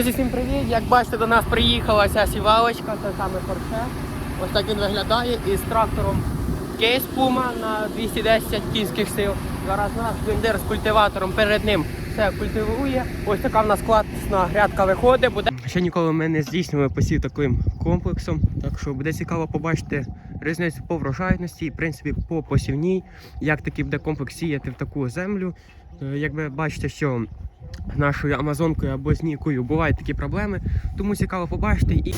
Друзі, всім привіт! Як бачите, до нас приїхала ця сівалочка, це саме Порше. Ось так він виглядає із трактором кейс Puma на 210 кінських сил. Зараз наш бендер з культиватором перед ним все культивує. Ось така в нас класна грядка виходить. Буде... Ще ніколи ми не здійснювали посів таким комплексом, так що буде цікаво побачити різницю по врожайності і в принципі по посівній, як такий буде комплекс сіяти в таку землю. Е, Як ви бачите, що нашою амазонкою або з нікою бувають такі проблеми, тому цікаво побачити і.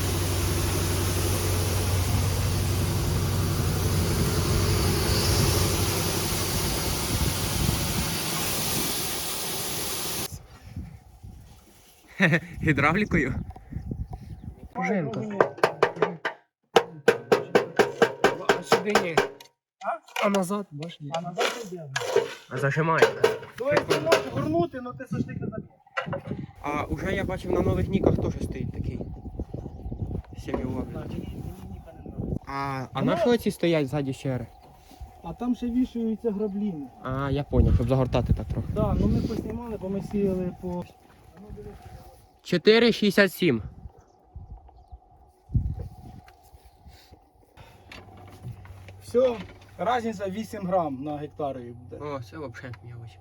Гідравлікою. Пружинка. А сюди ні. А назад, бачиш? А назад не. А зажимає. То є ти можеш горнути, але ти завжди не заб'єш. А вже я бачив на нових ніках теж стоїть такий. Сім'ювак. А, а на що ці стоять ззаді щери? А там ще вішаються грабліни. А, я зрозумів, щоб загортати так трохи. Так, ну ми поснімали, бо ми сіяли по. 4,67. Все, різниця 8 грам на гектарі буде. О, це взагалі м'явич.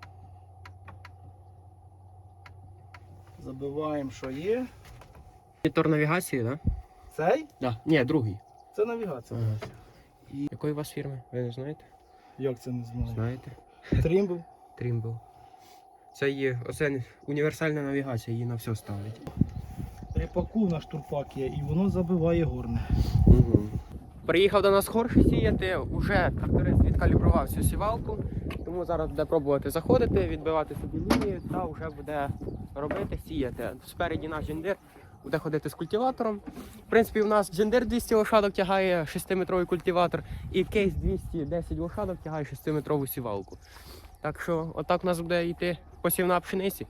Забиваємо, що є. Монітор навігації, так? Да? Цей? Да. Ні, другий. Це навігація. Ага. І... Якої у вас фірми? Ви не знаєте? Як це не знаю? Знаєте? Трімбл. Trimble. Це є оце універсальна навігація, її на все ставлять. Ріпаку на штурпак є, і воно забиває горне. Угу. Приїхав до нас хорші сіяти, уже тракторист відкалібрував цю сівалку, тому зараз буде пробувати заходити, відбивати собі лінію та вже буде робити, сіяти. Спереді наш джендир буде ходити з культиватором. В принципі, у нас джендир 200 лошадок тягає 6-метровий культиватор, і кейс 210 лошадок тягає 6-метрову сівалку. Так що отак у нас буде йти посівна пшениці.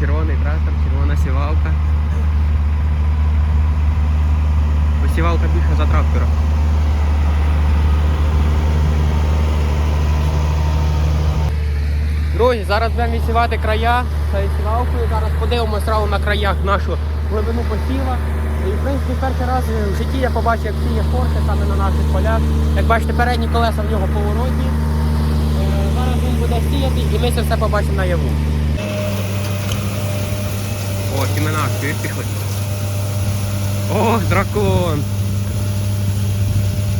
Червоний трактор, червона сівалка. Посівалка більше за трактора. Друзі, зараз будемо відсівати края сівалкою. Зараз подивимося одразу на краях нашу глибину посіва. І в принципі перший раз в житті я побачив, як сіє форти саме на наших полях. Як бачите, передні колеса в нього поворотні. Буде сіяти і ми це все побачимо наяву. О, сімена, пішли. Ох, дракон!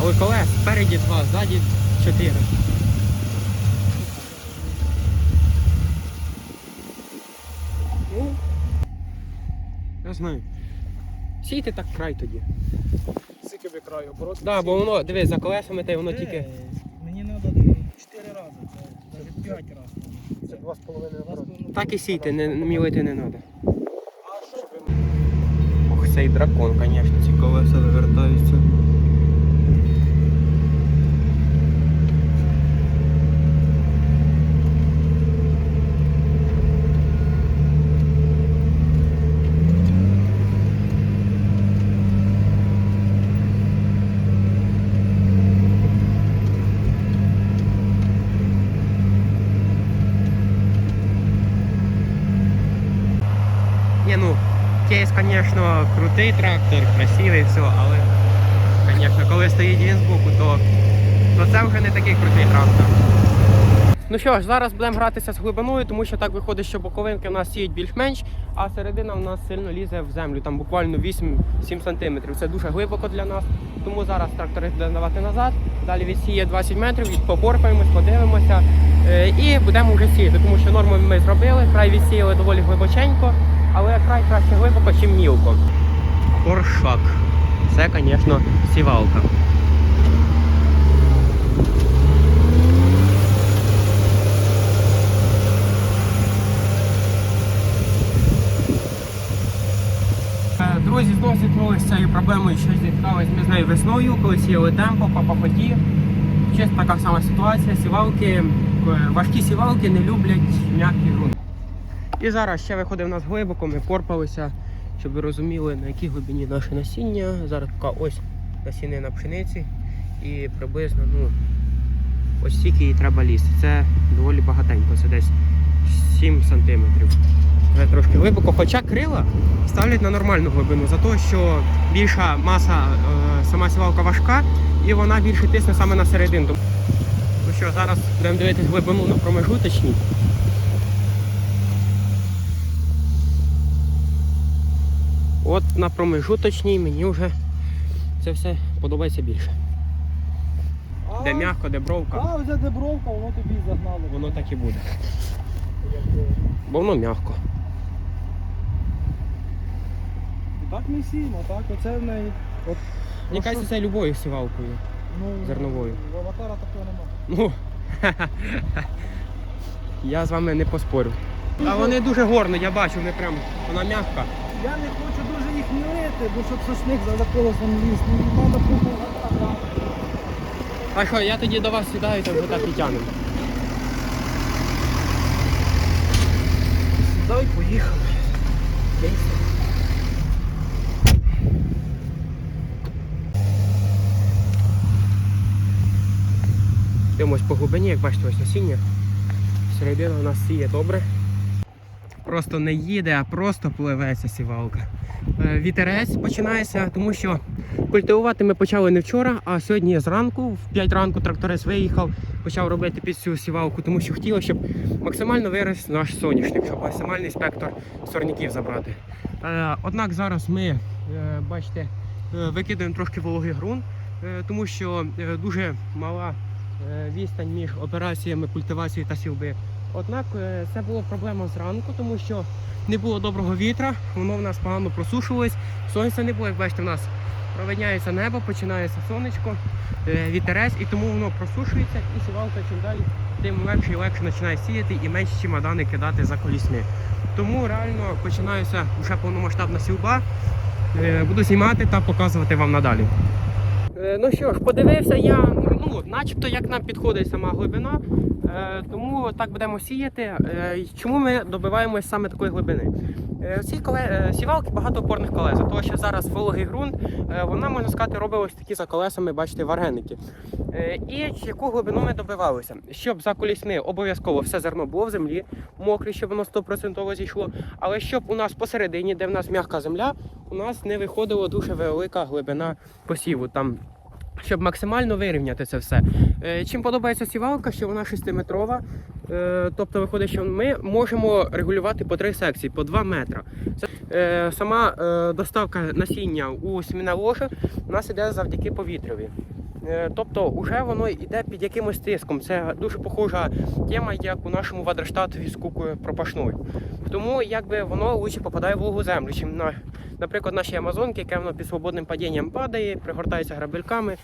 Ой, колес, спереді два, ззаді чотири. Ну, я знаю. Сійте так край тоді. Скільки би краю оборот. Так, да, бо воно, дивись, за колесами те воно тільки. Мені треба 4 рази, навіть 5 разів. Це 2,5 обороти. Так і сійте, не, мілити не треба. А що ви Ох, цей дракон, звісно, ці колеса вивертаються. Ні, ну, кейс, звісно, крутий трактор, красивий, все, але, звісно, коли стоїть він збоку, то, то це вже не такий крутий трактор. Ну що ж, зараз будемо гратися з глибиною, тому що так виходить, що боковинки в нас сіють більш-менш, а середина в нас сильно лізе в землю, там буквально 8-7 см. Це дуже глибоко для нас. Тому зараз трактори буде давати назад, далі відсіє 20 метрів, попорпаємось, подивимося е, і будемо вже сіяти, тому що норму ми зробили, край відсіяли доволі глибоченько, але край краще глибоко, ніж мілко. Коршак. Це, звісно, сівалка. Е, Друзі, знову зіткнулися з цією проблемою, що зіткнулися ми з нею весною, коли сіяли темпо по поході. Чесно, така сама ситуація. Сівалки, е, важкі сівалки не люблять м'який ґрунт. І зараз ще виходить в нас глибоко, ми порпалися, щоб ви розуміли, на якій глибині наше насіння. Зараз така ось насінина пшениці. І приблизно ну, ось стільки їй треба лізти. Це доволі багатенько. Це десь 7 сантиметрів. Вже трошки глибоко, хоча крила ставлять на нормальну глибину, за те, що більша маса, е, сама сівалка важка і вона більше тисне саме на середину. Ну що, зараз будемо дивитися глибину на промежуточній. От на промежуточній мені вже це все подобається більше. А, Де м'яко, де бровка, А, вже де бровка, воно тобі загнало. воно так і буде. Бо воно м'яко. Так ми сіємо, так? Оце в неї. От, Мені ну, кажеться, це любою сівалкою. ну, зерновою. В аватара такого немає. Ну, я з вами не поспорю. А вони дуже горно, я бачу, вони прям, вона м'яка. Я не хочу їх бо щоб сошник за колесом ліз. Ну, треба допомагати. А що, я тоді до вас сідаю, то вже так і тянемо. Дай поїхали. Дивимось по глибині, як бачите, ось насіння. Середина у нас сіє добре. Просто не їде, а просто пливеться сівалка. Е, Вітерець починається, тому що культивувати ми почали не вчора, а сьогодні зранку, в 5 ранку тракторець виїхав, почав робити під цю сівалку, тому що хотілося, щоб максимально виріс наш соняшник, щоб максимальний спектр сорняків забрати. Е, Однак зараз ми, е, бачите, викидаємо трошки вологий ґрунт, тому що дуже мала відстань між операціями культивації та сівби. Однак е, це було проблема зранку, тому що не було доброго вітра, воно в нас погано просушувалось, сонця не було, як бачите, в нас провидняється небо, починається сонечко, е, вітерець, і тому воно просушується і сівалка чим далі, тим легше і легше починає сіяти і менші чемодани кидати за колісни. Тому реально починається вже повномасштабна сівба. Е, Буду знімати та показувати вам надалі. Ну що ж, подивився я, ну, начебто як нам підходить сама глибина, тому так будемо сіяти. Е, Чому ми добиваємось саме такої глибини? Е, Ці коле... е, сівалки багато опорних колес, тому що зараз вологий ґрунт, е, вона, можна сказати, робить такі за колесами, бачите, вареники. Е, І яку глибину ми добивалися? Щоб за колісни обов'язково все зерно було в землі, мокре, щоб воно 100% зійшло. Але щоб у нас посередині, де в нас м'яка земля, у нас не виходила дуже велика глибина посіву. Там щоб максимально вирівняти це все. Е, Чим подобається сівалка, що вона 6-метрова. Е, Тобто виходить, що ми можемо регулювати по три секції, по 2 метри. Це, е, Сама доставка насіння у ложе у нас іде завдяки повітряві. Е, Тобто вже воно йде під якимось тиском. Це дуже похожа тема, як у нашому вадрштатові з кукою пропашною. Тому якби воно лучше попадає в вологу землю, чим на, наприклад, наші амазонки, яке воно під свободним падінням падає, пригортається грабельками.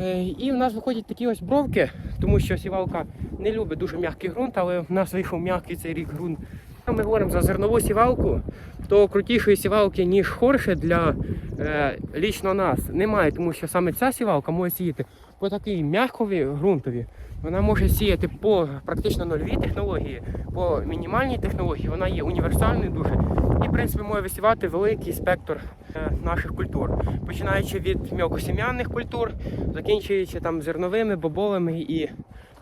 Е, І в нас виходять такі ось бровки, тому що сівалка не любить дуже м'який ґрунт, але в нас вийшов м'який цей рік ґрунт. Якщо Ми говоримо за зернову сівалку, то крутішої сівалки, ніж хорше для е, лічно нас немає, тому що саме ця сівалка може сіяти по такій м'якові ґрунтові. Вона може сіяти по практично нульовій технології, по мінімальній технології. Вона є універсальною дуже. І, в принципі, може висівати великий спектр е, наших культур, починаючи від мілкосім'яних культур, закінчуючи там зерновими, бобовими і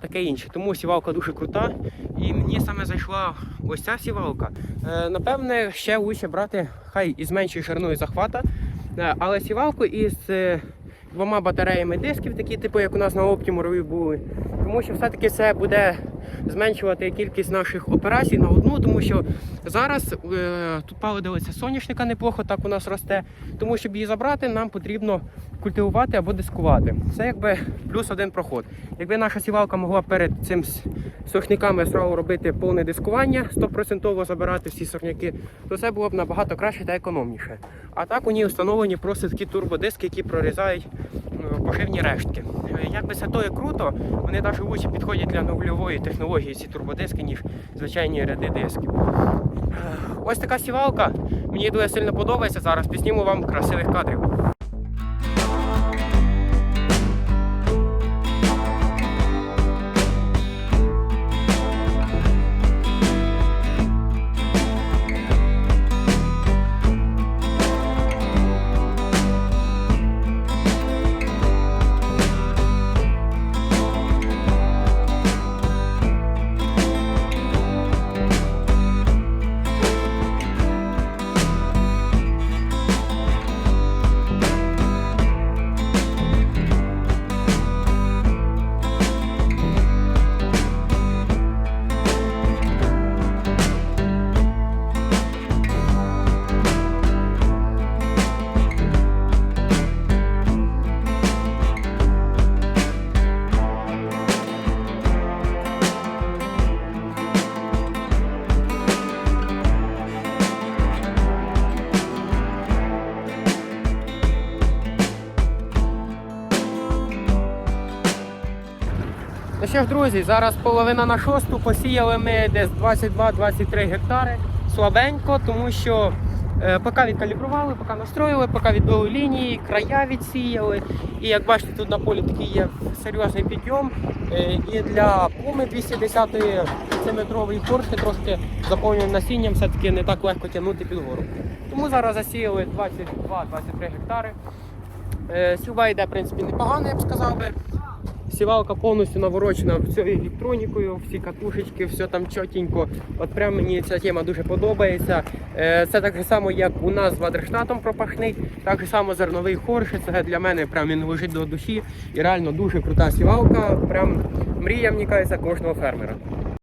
таке інше. Тому сівалка дуже крута. І мені саме зайшла ось ця сівалка. Е, напевне, ще лучше брати хай із меншою шириною захвата, е, але сівалку із е, двома батареями дисків, такі типу, як у нас на Optimuрові були. Тому що все-таки це буде зменшувати кількість наших операцій на одну, тому що зараз тут палидилиця соняшника неплохо так у нас росте. Тому щоб її забрати, нам потрібно культивувати або дискувати. Це якби плюс один проход. Якби наша сівалка могла перед цим сорняками зразу робити повне дискування, 100% забирати всі сорняки, то це було б набагато краще та економніше. А так у ній встановлені просто такі турбодиски, які прорізають поживні рештки. Е, Якби це то і круто, вони навіть лучше підходять для нульової технології ці турбодиски, ніж звичайні ряди дисків. Е, Ось така сівалка. Мені дуже сильно подобається. Зараз підсніму вам красивих кадрів. Що ж, друзі, зараз половина на шосту. Посіяли ми десь 22-23 гектари. Слабенько, тому що е, поки відкалібрували, поки настроїли, поки відбили лінії, края відсіяли. І як бачите, тут на полі такий є серйозний підйом. Е, і для пуми 210 метрової корки трошки заповнюємо насінням, все-таки не так легко тягнути під гору. Тому зараз засіяли 22-23 гектари. Е, Сюба йде, в принципі, непогано, я б сказав би. Сівалка повністю наворочена всією електронікою, всі катушечки, все там чотенько. От прям мені ця тема дуже подобається. Е, Це так само, як у нас з Вадрштатом пропахний, так само зерновий хорш. Це для мене прям він лежить до душі. І реально дуже крута сівалка. Прям мрія, мені кажеться, кожного фермера.